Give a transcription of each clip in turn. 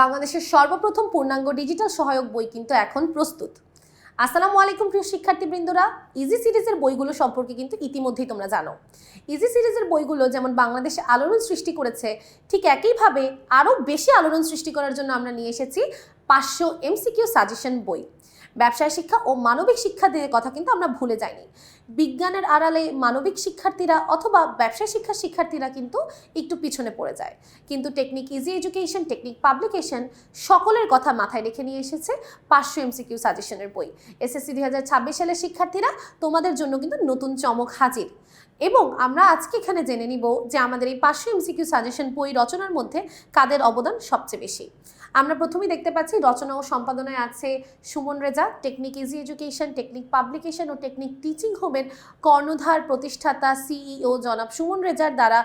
বাংলাদেশের সর্বপ্রথম পূর্ণাঙ্গ ডিজিটাল সহায়ক বই কিন্তু এখন প্রস্তুত। আসসালামু আলাইকুম, প্রিয় শিক্ষার্থীবৃন্দরা। ইজি সিরিজের বইগুলো সম্পর্কে কিন্তু ইতিমধ্যেই তোমরা জানো। ইজি সিরিজের বইগুলো যেমন বাংলাদেশে আলোড়ন সৃষ্টি করেছে, ঠিক একইভাবে আরও বেশি আলোড়ন সৃষ্টি করার জন্য আমরা নিয়ে এসেছি পাঁচশো এমসিকিউ সাজেশন বই। ব্যবসায় শিক্ষা ও মানবিক শিক্ষার্থীদের কথা কিন্তু আমরা ভুলে যাইনি। বিজ্ঞানের আড়ালে মানবিক শিক্ষার্থীরা অথবা ব্যবসায় শিক্ষার শিক্ষার্থীরা কিন্তু একটু পিছনে পড়ে যায়। কিন্তু technique easy education, technique publication সকলের কথা মাথায় রেখে নিয়ে এসেছে পাঁচশো এমসিকিউ সাজেশনের বই। এসএসসি দুই হাজার ছাব্বিশ সালের শিক্ষার্থীরা তোমাদের জন্য কিন্তু নতুন চমক হাজির। এবং আমরা আজকে এখানে জেনে নিব যে আমাদের এই পাঁচশো এমসিকিউ সাজেশন বই রচনার মধ্যে কাদের অবদান সবচেয়ে বেশি। আমরা প্রথমেই দেখতে পাচ্ছি রচনা ও সম্পাদনায় আছে Suman Reza, technique easy education, technique publication ও টেকনিক টিচিং হোমের কর্ণধার প্রতিষ্ঠাতা, সিইও জনাব সুমন রেজার দ্বারা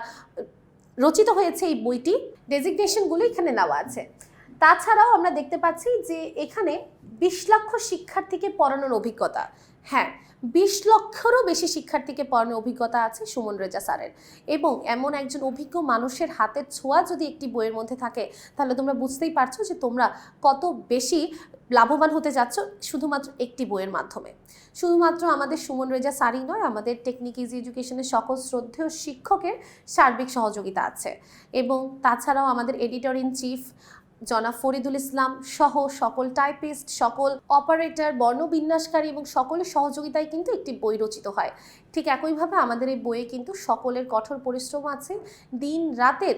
রচিত হয়েছে এই বইটি। ডেজিগনেশনগুলো এখানে নেওয়া আছে। তাছাড়াও আমরা দেখতে পাচ্ছি যে এখানে বিশ লক্ষ শিক্ষার্থীকে পড়ানোর অভিজ্ঞতা। হ্যাঁ বিশ লক্ষেরও বেশি শিক্ষার্থীকে পড়ানোর অভিজ্ঞতা আছে সুমন রেজা স্যারের। এবং এমন একজন অভিজ্ঞ মানুষের হাতের ছোঁয়া যদি একটি বইয়ের মধ্যে থাকে, তাহলে তোমরা বুঝতেই পারছ যে তোমরা কত বেশি লাভবান হতে যাচ্ছ শুধুমাত্র একটি বইয়ের মাধ্যমে। শুধুমাত্র আমাদের সুমন রেজা স্যারই নয়, আমাদের টেকনিক ইজি এডুকেশনের সকল শ্রদ্ধেয় শিক্ষকের সার্বিক সহযোগিতা আছে। এবং তাছাড়াও আমাদের এডিটর ইন চিফ জনাব ফরিদুল ইসলাম সহ সকল টাইপিস্ট, সকল অপারেটর, বর্ণবিন্যাসকারী এবং সকলের সহযোগিতায় কিন্তু একটি বই রচিত হয়। ঠিক একইভাবে আমাদের এই বইয়ে কিন্তু সকলের কঠোর পরিশ্রম আছে, দিন রাতের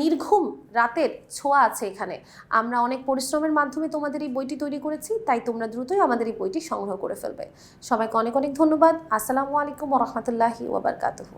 নির্ঘুম রাতের ছোঁয়া আছে এখানে। আমরা অনেক পরিশ্রমের মাধ্যমে তোমাদের এই বইটি তৈরি করেছি, তাই তোমরা দ্রুতই আমাদের এই বইটি সংগ্রহ করে ফেলবে। সবাইকে অনেক অনেক ধন্যবাদ। আসসালামু আলাইকুম রহমতুল্লাহি ওবরকাতুহু